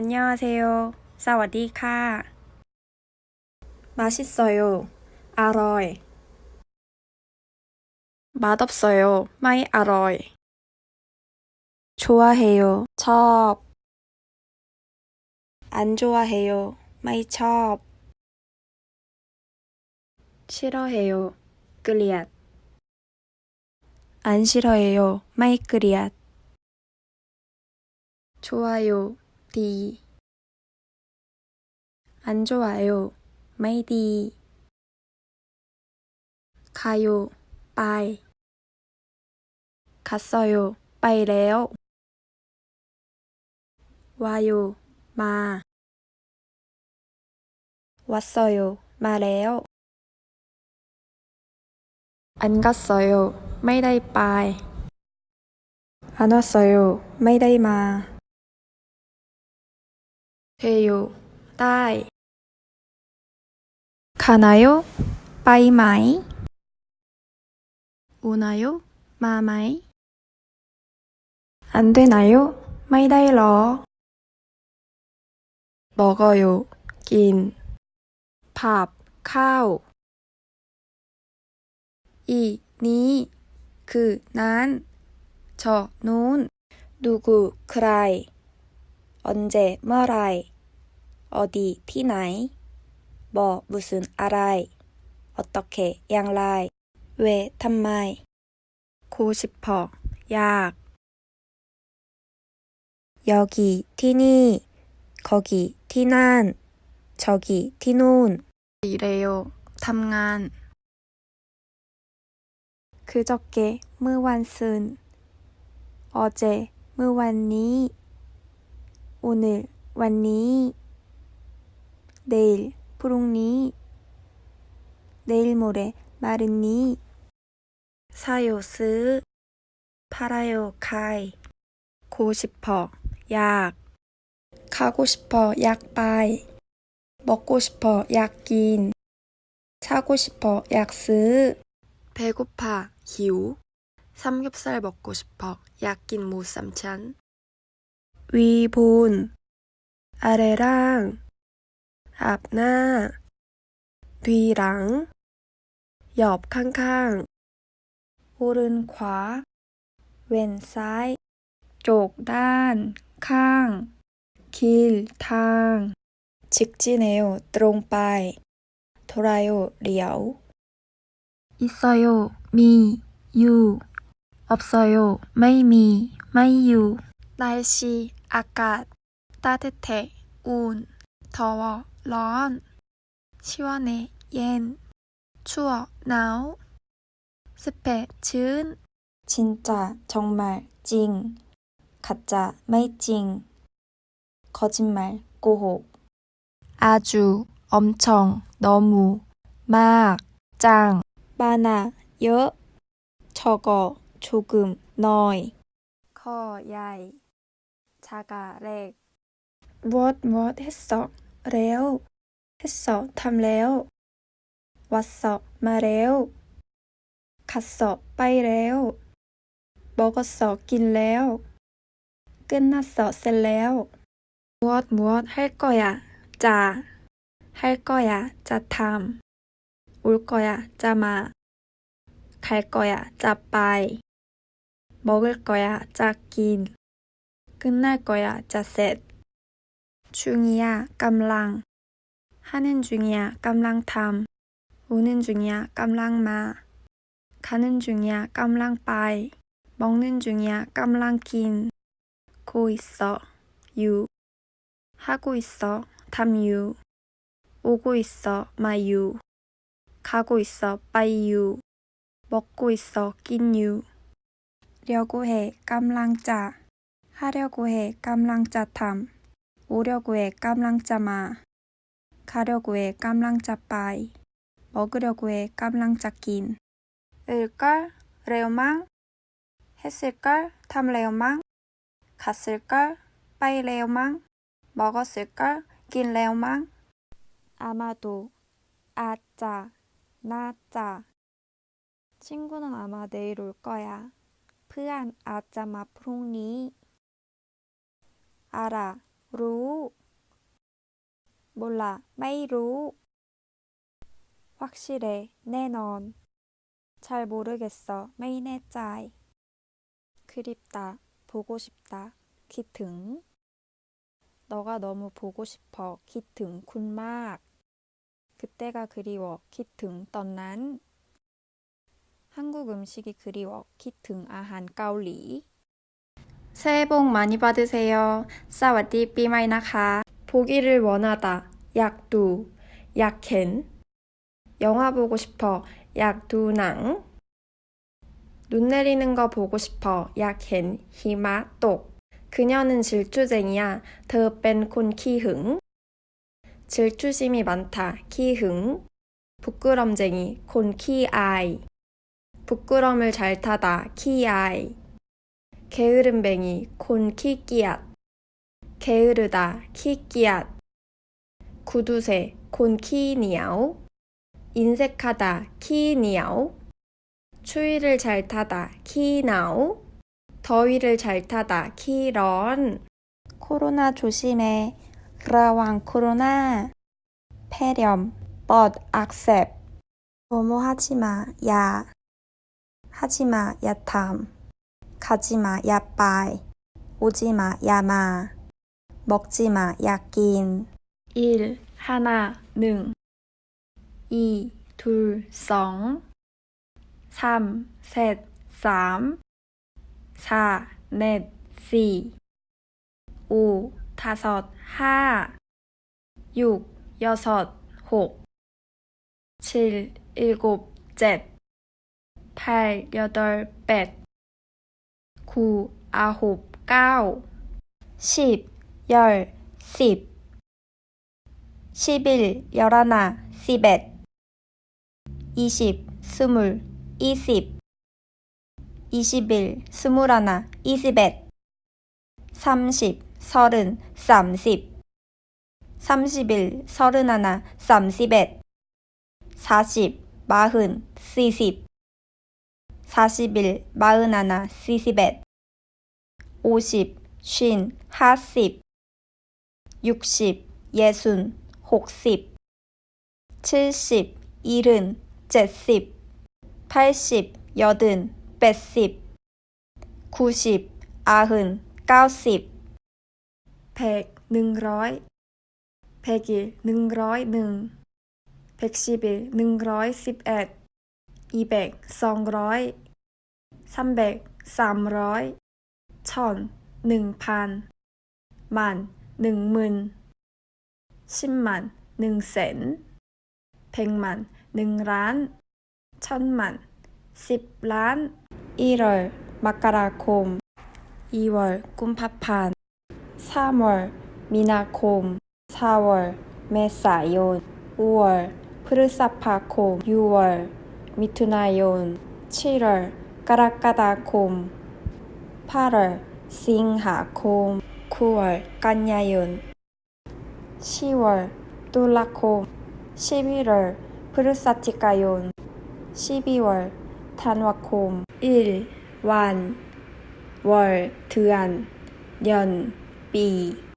안녕하세요. 사와디카. 맛있어요. 아로이. 맛없어요. 마이 아로이. 좋아해요. 첩. 안 좋아해요. 마이 첩. 싫어해요. 끌리앗. 안 싫어해요. 마이 끌리앗. 좋아요. ดี 안 좋아요. ไม่ดี 가요. ไป 갔어요. ไปแล้ว 와요. มา 왔어요. มาแล้ว 안 갔어요. ไม่ได้ไป 안 왔어요. ไม่ได้มา เฮโยได้ คานาโยไปไหมโอนาโยมาไหม อันเดนาโยไม่ได้หรอบอกโยกินผับข้าว อีนี้ คือนั้นชอนู้นดูกูใคร 언제 뭐라이? 어디 티나이? 뭐 무슨 알아이? 어떻게 양라이? 왜 탐마이? 고 싶어. 약. 여기 티니. 거기 티난. 저기 티논. 이래요. 탐간 그저께 무완순. 어제 무완니? 오늘 왔니? 내일 부롱니? 내일 모레 마르니? 사요스 팔아요 가이. 고 싶어 약. 가고 싶어 약바이. 먹고 싶어 약긴. 사고 싶어 약스. 배고파 히우. 삼겹살 먹고 싶어 약긴 무쌈찬 วีพูน อะไรร่าง อาบหน้า ทีหลัง หยอบข้างๆ อุรุนขวา เว้นซ้าย โจกด้าน ข้าง คิลทางชิกจีเนลตรงไปโทรายโอเดียว อิซอยโอมีอยู่อบซอยโอไม่มี ไม่อยู่ไดชี 아까 따뜻해, 운, 더워, 런, 시원해, 옌, 추워, 나우 습해, 즈은, 진짜, 정말, 찡 가짜, 메이징, 거짓말, 꼬혹, 아주, 엄청, 너무, 막, 짱, 많아, 여, 적어, 조금, 너이, 거, 야이. 차가 렉 무엇 무엇 했 어? 레오 했어 탐레오 왔어 마레오 갔어 빠이레오 먹었어 낀레오 끝났어 셀레오 무엇 무엇 할 거야 자 할 거야 자탐 올 거야 자마 갈 거야 자빠이 먹을 거야 자긴 끝날 거야. 자 셋. 중이야. 깜랑. 하는 중이야. 깜랑 탐. 오는 중이야. 깜랑 마. 가는 중이야. 깜랑 빠이. 먹는 중이야. 깜랑 긴. 고 있어. 유. 하고 있어. 담유. 오고 있어. 마유. 가고 있어. 빠이유. 먹고 있어. 낀유. 려고 해. 깜랑짜. 하려고 해 깜랑짜 탐. 오려고 해 깜랑짜 마. 가려고 해 깜랑짜 빠이. 먹으려고 해 깜랑짜 낀. 을걸 레오망. 했을걸 탐 레오망. 갔을걸 빠이 레오망. 먹었을걸 낀 레오망. 아마도 아짜 나짜. 친구는 아마 내일 올 거야. 푸안 아짜마 프롱니. 알아 รู้ 몰라 ไม่รู้ 확실해 แน่นอน 잘 모르겠어 ไม่แน่ใจ 그립다 보고 싶다 คิดถึง 너가 너무 보고 싶어 คิดถึงคุณมาก 그때가 그리워 คิดถึงตอนนั้น 한국 음식이 그리워 คิดถึงอาหารเกาหลี 새해 복 많이 받으세요. 사와디 삐마이 나카. 보기를 원하다. 약두. 약캔. 영화 보고 싶어. 약두낭. 눈 내리는 거 보고 싶어. 약헨. 히마 똑. 그녀는 질투쟁이야. 더뺀 콘 키흥. 질투심이 많다. 키흥. 부끄럼쟁이. 콘 키아이. 부끄럼을 잘 타다. 키아이. 게으름뱅이 콘 키끼앗. 게으르다 키끼앗. 구두쇠 콘 키니아오. 인색하다 키니아오. 추위를 잘 타다 키나오. 더위를 잘 타다 키런. 코로나 조심해. 그라왕 코로나. 폐렴. 뻗 악셉 뭐뭐 하지마 야. 하지마 야탐 가지마, 야빠이. 오지마, 야마. 먹지마, 야낀. 1. 하나, 능. 2. 둘, 성. 3. 셋, 쌈. 4. 넷, 시. 5. 다섯, 하. 6. 여섯, 혹. 7. 일곱, 셋. 8. 여덟, 뱃. 9. 아홉, 까오 10. 열, 십 11. 열하나, 시벳 20. 스물, 이십 21. 스물하나, 이십엣 30. 서른, 삼십 31. 서른하나, 삼십엣 40. 마흔, 시십 사십일, 마흔하나, 시시벳. 오십, 쉰, 하십. 육십, 예순, 혹십. 칠십, 일흔, จ็십. 팔십, 여든, 백십. 구십, 아흔, 까90 100, 100 100일, 101 110일, 111 200, 200 300, 300 천, 1000 만, 10,000 10만, 100,000 100만, 1ล้าน 천만, 10ล้าน 1월, 마카라콤 2월, 꿈파판 3월, 미나콤 4월, 메사yon 5월, 프르사파콤 6월, 미투나yon 7월 까라까다콤. 8월 싱하콤. 9월 간야윤. 10월 뚜라콤. 11월 프르사티카윤. 12월 탄와콤. 1. 완, 월, 드안, 년, 비